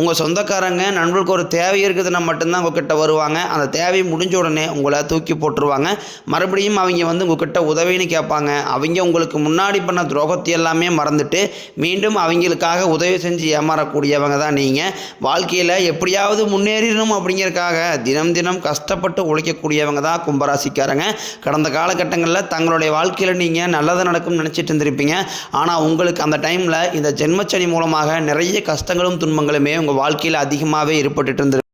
உங்கள் சொந்தக்காரங்க நண்பர்களுக்கு ஒரு தேவை இருக்குதுன்னா மட்டும்தான் உங்ககிட்ட வருவாங்க. அந்த தேவை முடிஞ்ச உடனே உங்களை தூக்கி போட்டுருவாங்க. மறுபடியும் அவங்க வந்து உங்ககிட்ட உதவின்னு கேட்பாங்க. அவங்க உங்களுக்கு முன்னாடி பண்ண துரோகத்தை எல்லாமே மறந்துட்டு மீண்டும் அவங்களுக்காக உதவி செஞ்சு ஏமாறக்கூடியவங்க தான் நீங்கள் வாழ்க்கையில் எப்படியாவது முன்னேறிடணும் அப்படிங்கிறதுக்காக தினம் தினம் கஷ்டப்பட்டு உழைக்கக்கூடியவங்க தான் கும்பராசிக்காரங்க. கடந்த காலகட்டங்களில் தங்களுடைய வாழ்க்கையில் நீங்கள் நல்லது நடக்கும்னு நினச்சிட்டு இருந்திருப்பீங்க. ஆனால் உங்களுக்கு அந்த டைமில் இந்த ஜென்மச்சனி மூலமாக நிறைய கஷ்டங்களும் துன்பங்களுமே உங்கள் வாழ்க்கையில் அதிகமாகவே ஏற்பட்டுட்டு இருந்திருக்கு.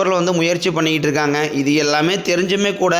நபர்கள் வந்து முயற்சி பண்ணிக்கிட்டு இருக்காங்க. இது எல்லாமே தெரிஞ்சுமே கூட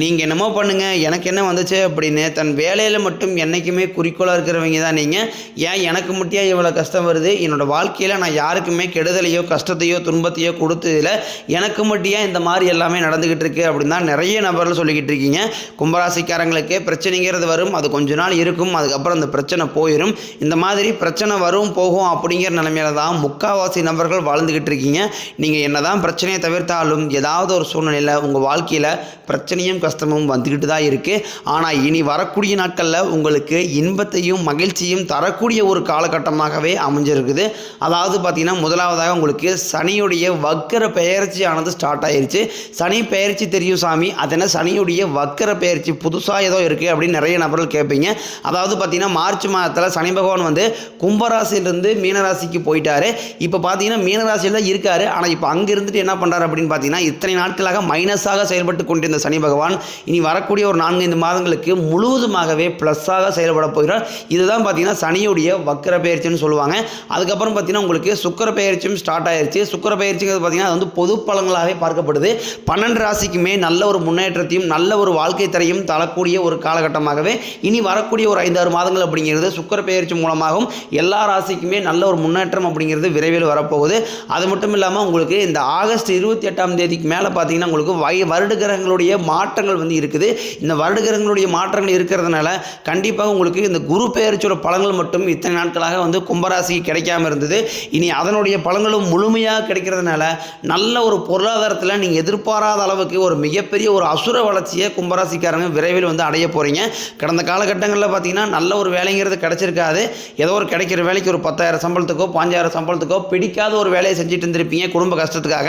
நீங்கள் என்னமோ பண்ணுங்கள் எனக்கு என்ன வந்துச்சு அப்படின்னு தன் வேலையில் மட்டும் என்றைக்குமே குறிக்கோளாக இருக்கிறவங்க தான் நீங்கள் ஏன் எனக்கு மட்டும் இவ்வளோ கஷ்டம் வருது? என்னோடய வாழ்க்கையில் நான் யாருக்குமே கெடுதலையோ கஷ்டத்தையோ துன்பத்தையோ கொடுத்ததில்ல. எனக்கு மட்டும் இந்த மாதிரி எல்லாமே நடந்துக்கிட்டு இருக்குது அப்படின்னு தான் நிறைய நபர்கள் சொல்லிக்கிட்டு இருக்கீங்க. கும்பராசிக்காரங்களுக்கு பிரச்சனைங்கிறது வரும். அது கொஞ்ச நாள் இருக்கும். அதுக்கப்புறம் அந்த பிரச்சனை போயிடும் இந்த மாதிரி பிரச்சனை வரும் போகும் அப்படிங்கிற நிலைமையில தான் முக்காவாசி நபர்கள் வாழ்ந்துக்கிட்டு இருக்கீங்க. நீங்கள் என்ன தான் பிரச்சனையை தவிர்த்தாலும் ஏதாவது ஒரு சூழ்நிலையில் உங்கள் வாழ்க்கையில் பிரச்சனையும் கஷ்டமும் வந்துக்கிட்டு தான் இருக்குது ஆனால் இனி வரக்கூடிய நாட்களில் உங்களுக்கு இன்பத்தையும் மகிழ்ச்சியும் தரக்கூடிய ஒரு காலகட்டமாகவே அமைஞ்சிருக்குது. அதாவது பார்த்திங்கன்னா முதலாவதாக உங்களுக்கு சனியுடைய வக்கர பெயர்ச்சியானது ஸ்டார்ட் ஆயிருச்சு. சனி பெயர்ச்சி தெரியும் சாமி. அதனால் சனியுடைய வக்கர பெயர்ச்சி. புதுசாக ஏதோ இருக்குது அப்படின்னு நிறைய நபர்கள் கேட்பீங்க அதாவது பார்த்திங்கன்னா மார்ச் மாதத்தில் சனி பகவான் வந்து கும்பராசியிலிருந்து மீனராசிக்கு போயிட்டார். இப்போ பார்த்தீங்கன்னா மீனராசியில் தான் ஆனால் இப்போ அங்கே இருந்துட்டு என்ன பண்ணுறாரு அப்படின்னு பார்த்தீங்கன்னா இத்தனை நாட்களாக மைனஸாக செயல்பட்டு கொண்டிருந்த சனி பகவான் இனி வரக்கூடிய ஒரு நான்கைந்து மாதங்களுக்கு முழுவதுமாகவே ப்ளஸ்ஸாக செயல்பட போகிறார். இதுதான் பார்த்தீங்கன்னா சனியுடைய வக்கர பெயர்ச்சின்னு சொல்லுவாங்க. அதுக்கப்புறம் பார்த்தீங்கன்னா உங்களுக்கு சுக்கர பெயர்ச்சியும் ஸ்டார்ட் ஆயிருச்சு. சுக்கர பயிற்சிங்கிறது பார்த்தீங்கன்னா அது வந்து பொது பலங்களாகவே பார்க்கப்படுது. பன்னெண்டு ராசிக்குமே நல்ல ஒரு முன்னேற்றத்தையும் நல்ல ஒரு வாழ்க்கை தரையும் தரக்கூடிய ஒரு காலகட்டமாகவே இனி வரக்கூடிய ஒரு ஐந்தாறு மாதங்கள் அப்படிங்கிறது சுக்கர பயிற்சி மூலமாகவும் எல்லா ராசிக்குமே நல்ல ஒரு முன்னேற்றம் அப்படிங்கிறது விரைவில் வரப்போகுது. அது மட்டும் இல்லாமல் உங்களுக்கு இந்த ஆகஸ்ட் இருபத்தி எட்டாம் தேதிக்கு மேலே பார்த்தீங்கன்னா உங்களுக்கு வய வருட கிரகங்களுடைய மாற்றங்கள் வந்து இருக்குது. இந்த வருட கிரகங்களுடைய மாற்றங்கள் இருக்கிறதுனால கண்டிப்பாக உங்களுக்கு இந்த குரு பெயர்ச்சியோட பலன்கள் மட்டும் இத்தனை நாட்களாக வந்து கும்பராசிக்கு கிடைக்காம இருந்தது. இனி அதனுடைய பலன்களும் முழுமையாக கிடைக்கிறதுனால நல்ல ஒரு பொருளாதாரத்தில் நீங்கள் எதிர்பாராத அளவுக்கு ஒரு மிகப்பெரிய ஒரு அசுர வளர்ச்சியை கும்பராசிக்காரங்க விரைவில் வந்து அடைய போகிறீங்க கடந்த காலகட்டங்களில் பார்த்தீங்கன்னா நல்ல ஒரு வேலைங்கிறது கிடைச்சிருக்காது. ஏதோ ஒரு கிடைக்கிற வேலைக்கு ஒரு பத்தாயிரம் சம்பளத்துக்கோ பாஞ்சாயிரம் சம்பளத்துக்கோ பிடிக்காத ஒரு வேலையை செஞ்சுட்டு இருந்திருப்பீங்க குடும்ப கஷ்டத்துக்காக.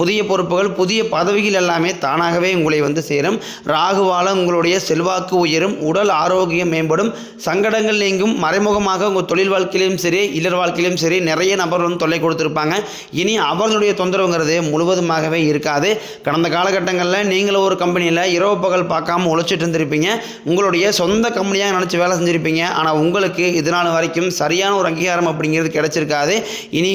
புதிய பொறுப்புகள் புதிய பதவிகள் எல்லாமே தானாகவே உங்களை வந்து சேரும். ராகுவால உங்களுடைய செல்வாக்கு உயரும் உடல் ஆரோக்கியம் மேம்படும். சங்கடங்கள் நீங்கும் மறைமுகமாக உங்கள் தொழில் வாழ்க்கையிலும் சரி இல்லர் வாழ்க்கையிலும் சரி நிறைய நபர்கள் வந்து தொல்லை கொடுத்துருப்பாங்க. இனி அவர்களுடைய தொந்தரவுங்கிறது முழுவதுமாகவே இருக்காது. கடந்த காலகட்டங்களில் நீங்களும் ஒரு கம்பெனியில் இரவு பகல் பார்க்காம உழைச்சிட்டு இருந்திருப்பீங்க. உங்களுடைய சொந்த கம்பெனியாக நினச்சி வேலை செஞ்சுருப்பீங்க. ஆனால் உங்களுக்கு இது நாள் வரைக்கும் சரியான ஒரு அங்கீகாரம் அப்படிங்கிறது கிடைச்சிருக்காது. இனி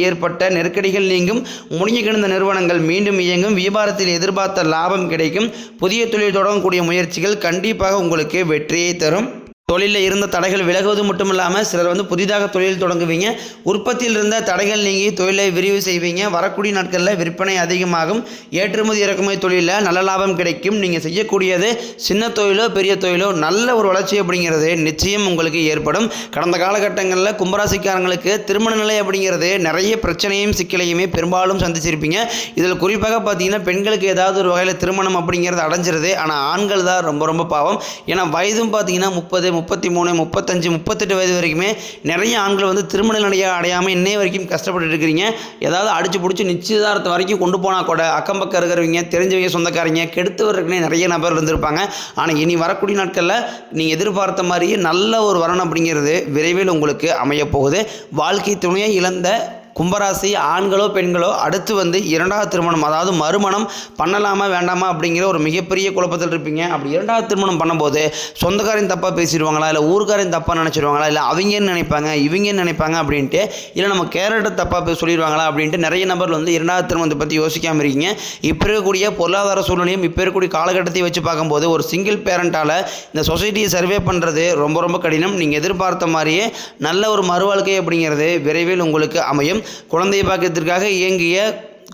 ஏற்பட்ட நெருக்கடிகள் நீங்கும். முடங்கி கிடந்த நிறுவனங்கள் மீண்டும் இயங்கும். வியாபாரத்தில் எதிர்பார்த்த லாபம் கிடைக்கும். புதிய தொழில் தொடங்கக்கூடிய முயற்சிகள் கண்டிப்பாக உங்களுக்கு வெற்றியை தரும். தொழிலில் இருந்த தடைகள் விலகுவது மட்டும் இல்லாமல் சிலர் வந்து புதிதாக தொழில் தொடங்குவீங்க. உற்பத்தியில் இருந்த தடைகள் நீங்கி தொழிலை விரிவு செய்வீங்க. வரக்கூடிய நாட்களில் விற்பனை அதிகமாகும். ஏற்றுமதி இறக்குமதி தொழிலில் நல்ல லாபம் கிடைக்கும். நீங்கள் செய்யக்கூடியது சின்ன தொழிலோ பெரிய தொழிலோ நல்ல ஒரு வளர்ச்சி அப்படிங்கிறது நிச்சயம் உங்களுக்கு ஏற்படும். கடந்த காலகட்டங்களில் கும்பராசிக்காரங்களுக்கு திருமண நிலை அப்படிங்கிறது நிறைய பிரச்சனையும் சிக்கலையுமே பெரும்பாலும் சந்திச்சிருப்பீங்க. இதில் குறிப்பாக பார்த்தீங்கன்னா பெண்களுக்கு ஏதாவது ஒரு வகையில் திருமணம் அப்படிங்கிறது அடைஞ்சிருது. ஆனால் ஆண்கள் தான் ரொம்ப ரொம்ப பாவம். ஏன்னா வயதும் பார்த்தீங்கன்னா முப்பது முப்பத்தி மூணு முப்பத்தஞ்சு முப்பத்தெட்டு வயது வரைக்குமே நிறைய ஆண்கள் வந்து திருமண நிலையை அடையாமல் இன்னைய வரைக்கும் கஷ்டப்பட்டு இருக்கிறீங்க. ஏதாவது அடிச்சு பிடிச்சி நிச்சயதார்த்தம் வரைக்கும் கொண்டு போனால் கூட அக்கம் பக்கம் இருக்கிறவங்க தெரிஞ்சவங்க சொந்தக்காரங்க கெடுத்தவர்களே நிறைய நபர் இருந்திருப்பாங்க. ஆனால் இனி வரக்கூடிய நாட்களில் நீங்கள் எதிர்பார்த்த மாதிரியே நல்ல ஒரு வரணும் அப்படிங்கிறது விரைவில் உங்களுக்கு அமையப்போகுது வாழ்க்கை துணையை இழந்த கும்பராசி ஆண்களோ பெண்களோ அடுத்து வந்து இரண்டாவது திருமணம் அதாவது மறுமணம் பண்ணலாமா வேண்டாமா அப்படிங்கிற ஒரு மிகப்பெரிய குழப்பத்தில் இருப்பீங்க. அப்படி இரண்டாவது திருமணம் பண்ணும்போது சொந்தக்காரன் தப்பாக பேசிடுவாங்களா இல்லை ஊருக்காரன் தப்பாக நினச்சிடுவாங்களா இல்லை அவங்கன்னு நினைப்பாங்க இவங்கன்னு நினைப்பாங்க அப்படின்ட்டு இல்லை நம்ம கேரக்டர் தப்பாக சொல்லிடுவாங்களா அப்படின்ட்டு நிறைய நபர்கள் வந்து இரண்டாவது திருமணத்தை பற்றி யோசிக்காமல் இருக்கீங்க. இப்போ இருக்கக்கூடிய பொருளாதார சூழ்நிலையும் இப்போ இருக்கக்கூடிய காலகட்டத்தை வச்சு பார்க்கும்போது ஒரு சிங்கிள் பேரண்ட்டால் இந்த சொசைட்டியை சர்வே பண்ணுறது ரொம்ப ரொம்ப கடினம். நீங்கள் எதிர்பார்த்த மாதிரியே நல்ல ஒரு மறுவாழ்க்கை அப்படிங்கிறது விரைவில் உங்களுக்கு அமையும். குழந்தை பாக்கியத்திற்காக இயங்கிய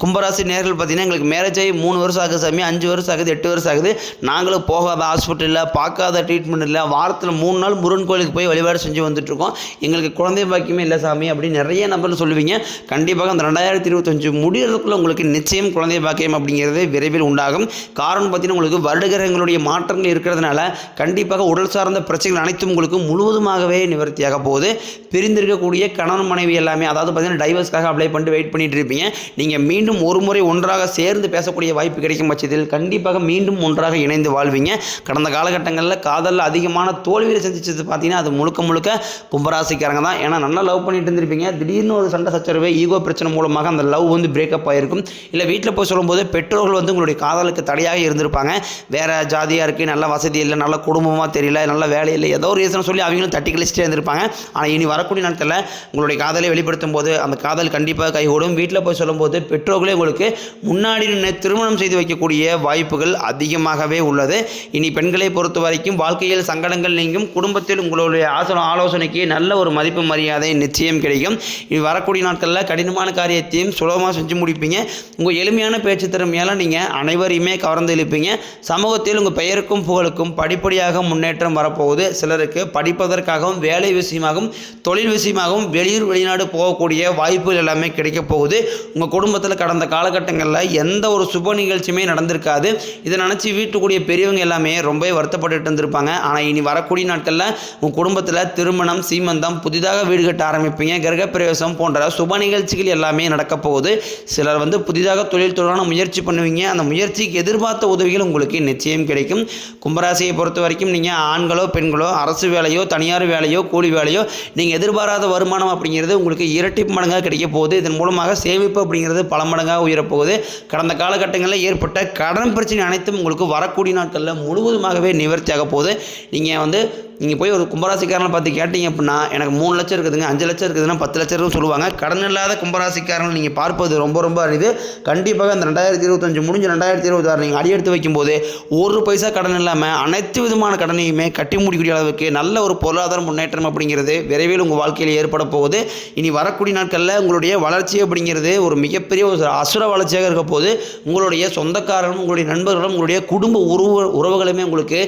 கும்பராசி நேர்கள் பார்த்தீங்கன்னா எங்களுக்கு மேரேஜ் ஆகி மூணு வருஷம் ஆகுது சாமி அஞ்சு வருஷம் ஆகுது எட்டு வருஷம் ஆகுது. நாங்களும் போகாத ஹாஸ்பிட்டலில் பார்க்காத ட்ரீட்மெண்ட் இல்லை. வாரத்தில் மூணு நாள் முருகன் கோயிலுக்கு போய் வழிபாடு செஞ்சு வந்துட்டுருக்கோம். எங்களுக்கு குழந்தை பாக்கியமே இல்லை சாமி அப்படின்னு நிறைய நபர் சொல்லுவீங்க. கண்டிப்பாக அந்த ரெண்டாயிரத்தி இருபத்தஞ்சு முடியறதுக்குள்ள உங்களுக்கு நிச்சயம் குழந்தை பாக்கியம் அப்படிங்கிறது விரைவில் உண்டாகும். காரணம் பார்த்தீங்கன்னா உங்களுக்கு வருடகிரகங்களுடைய மாற்றங்கள் இருக்கிறதுனால கண்டிப்பாக உடல் சார்ந்த பிரச்சனைகள் அனைத்தும் உங்களுக்கு முழுவதுமாகவே நிவர்த்தியாக போகுது. பிரிந்திருக்கக்கூடிய கணவன் மனைவி எல்லாமே அதாவது பார்த்தீங்கன்னா டைவர்ஸ்க்காக அப்ளை பண்ணிட்டு வெயிட் பண்ணிட்டு இருப்பீங்க. நீங்கள் மீன் மீண்டும் ஒரு முறை ஒன்றாக சேர்ந்து பேசக்கூடிய வாய்ப்பு கிடைக்கும் பட்சத்தில் கண்டிப்பாக மீண்டும் ஒன்றாக இணைந்து வாழ்வீங்க. கடந்த காலகட்டங்களில் காதலில் அதிகமான தோல்வியில் சந்திச்சது பார்த்தீங்கன்னா அது முழுக்க முழுக்க கும்பராசிக்காரங்க தான். ஏன்னா நல்லா லவ் பண்ணிட்டு இருந்திருப்பீங்க. திடீர்னு ஒரு சண்டை சச்சரவு ஈகோ பிரச்சனை மூலமாக அந்த லவ் வந்து பிரேக்கப் ஆகிருக்கும் இல்லை வீட்டில் போய் சொல்லும்போது பெற்றோர்கள் வந்து உங்களுடைய காதலுக்கு தடையாக இருந்திருப்பாங்க. வேறு ஜாதியாக இருக்குது நல்ல வசதி இல்லை நல்ல குடும்பமாக தெரியல நல்ல வேலை இல்லை ஏதோ ஒரு ரீசன் சொல்லி அவங்களும் தட்டி கழிச்சிட்டே இருந்திருப்பாங்க. ஆனால் இனி வரக்கூடிய நாட்களில் உங்களுடைய காதலை வெளிப்படுத்தும் போது அந்த காதல் கண்டிப்பாக கைகூடும். வீட்டில் போய் சொல்லும்போது பெற்றோர்களே உங்களுக்கு முன்னாடி நின்று திருமணம் செய்து வைக்கக்கூடிய வாய்ப்புகள் அதிகமாகவே உள்ளது. இனி பெண்களை பொறுத்த வரைக்கும் வாழ்க்கையில் சங்கடங்கள் நீங்கும். குடும்பத்தில் உங்களுடைய ஆசன ஆலோசனைக்கு நல்ல ஒரு மதிப்பு மரியாதை நிச்சயம் கிடைக்கும். இனி வரக்கூடிய நாட்களில் கடினமான காரியத்தையும் சுலபமாக செஞ்சு முடிப்பீங்க. உங்கள் எளிமையான பேச்சு திறமையால் நீங்கள் அனைவரையுமே கவர்ந்து இழுப்பீங்க. சமூகத்தில் உங்கள் பெயருக்கும் புகழுக்கும் படிப்படியாக முன்னேற்றம் வரப்போகுது. சிலருக்கு படிப்பதற்காகவும் வேலை விஷயமாகவும் தொழில் விஷயமாகவும் வெளியூர் வெளிநாடு போகக்கூடிய வாய்ப்புகள் எல்லாமே கிடைக்க போகுது. உங்கள் குடும்பத்தில் கடந்த காலகட்டங்களில் எந்த ஒரு சுப நிகழ்ச்சியுமே நடந்திருக்காது. இதை நினச்சி வீட்டுக்கூடிய பெரியவங்க எல்லாமே ரொம்பவே வருத்தப்பட்டு இருந்திருப்பாங்க. ஆனால் இனி வரக்கூடிய நாட்களில் உங்கள் குடும்பத்தில் திருமணம் சீமந்தம் புதிதாக வீடு கட்ட ஆரம்பிப்பீங்க. கிரகப்பிரவேசம் போன்ற சுப நிகழ்ச்சிகள் எல்லாமே நடக்க போகுது. சிலர் வந்து புதிதாக தொழில் தொடரான முயற்சி பண்ணுவீங்க. அந்த முயற்சிக்கு எதிர்பார்த்த உதவிகள் உங்களுக்கு நிச்சயம் கிடைக்கும். கும்பராசியை பொறுத்த வரைக்கும் நீங்கள் ஆண்களோ பெண்களோ அரசு வேலையோ தனியார் வேலையோ கூலி வேலையோ நீங்கள் எதிர்பாராத வருமானம் அப்படிங்கிறது உங்களுக்கு இரட்டி மடங்காக கிடைக்க போகுது. இதன் மூலமாக சேமிப்பு அப்படிங்கிறது பல மடங்காக உயரப்போகுது. கடந்த காலகட்டங்களில் ஏற்பட்ட கடன் பிரச்சனை அனைத்தும் உங்களுக்கு வரக்கூடிய நாட்களில் முழுவதுமாகவே நிவர்த்தியாக போகுது. நீங்கள் வந்து நீங்கள் போய் ஒரு கும்பராசிக்காரனை பார்த்து கேட்டீங்க அப்படின்னா எனக்கு மூணு லட்சம் இருக்குதுங்க அஞ்சு லட்சம் இருக்குதுன்னா பத்து லட்சம் சொல்லுவாங்க. கடன் இல்லாத கும்பராசிக்காரன் நீங்கள் பார்ப்பது ரொம்ப ரொம்ப அரிது. கண்டிப்பாக அந்த ரெண்டாயிரத்தி இருபத்தஞ்சு முடிஞ்சு ரெண்டாயிரத்தி இருபத்தாறு நீங்கள் அடியெடுத்து வைக்கும்போது ஒரு பைசா கடன் இல்லாமல் அனைத்து விதமான கடனையுமே கட்டி முடிக்கக்கூடிய அளவுக்கு நல்ல ஒரு பொருளாதார முன்னேற்றம் அப்படிங்கிறது விரைவில் உங்கள் வாழ்க்கையில் ஏற்பட போகுது. இனி வரக்கூடிய நாட்களில் உங்களுடைய வளர்ச்சி அப்படிங்கிறது ஒரு மிகப்பெரிய ஒரு அசுர வளர்ச்சியாக இருக்க போது உங்களுடைய சொந்தக்காரர்களும் உங்களுடைய நண்பர்களும் உங்களுடைய குடும்ப உறவு உறவுகளுமே உங்களுக்கு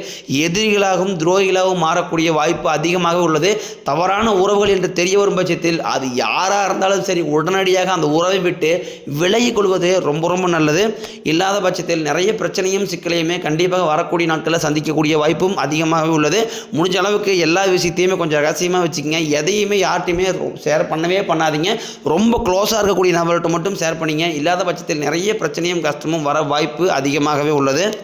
எதிரிகளாகவும் துரோகிகளாகவும் மாற மாறக்கூடிய வாய்ப்பு அதிகமாக உள்ளது. தவறான உறவுகள் என்று தெரிய வரும் பட்சத்தில் அது யாராக இருந்தாலும் சரி உடனடியாக அந்த உறவை விட்டு விலகி கொள்வது ரொம்ப ரொம்ப நல்லது. இல்லாத பட்சத்தில் நிறைய பிரச்சனையும் சிக்கலையுமே கண்டிப்பாக வரக்கூடிய நாட்களில் சந்திக்கக்கூடிய வாய்ப்பும் அதிகமாகவே உள்ளது. முடிஞ்ச அளவுக்கு எல்லா விஷயத்தையுமே கொஞ்சம் ரகசியமாக வச்சுக்கோங்க. எதையுமே யார்ட்டையுமே ஷேர் பண்ணவே பண்ணாதீங்க. ரொம்ப க்ளோஸாக இருக்கக்கூடிய நபர்கிட்ட மட்டும் ஷேர் பண்ணிங்க. இல்லாத பட்சத்தில் நிறைய பிரச்சனையும் கஷ்டமும் வர வாய்ப்பு அதிகமாகவே உள்ளது.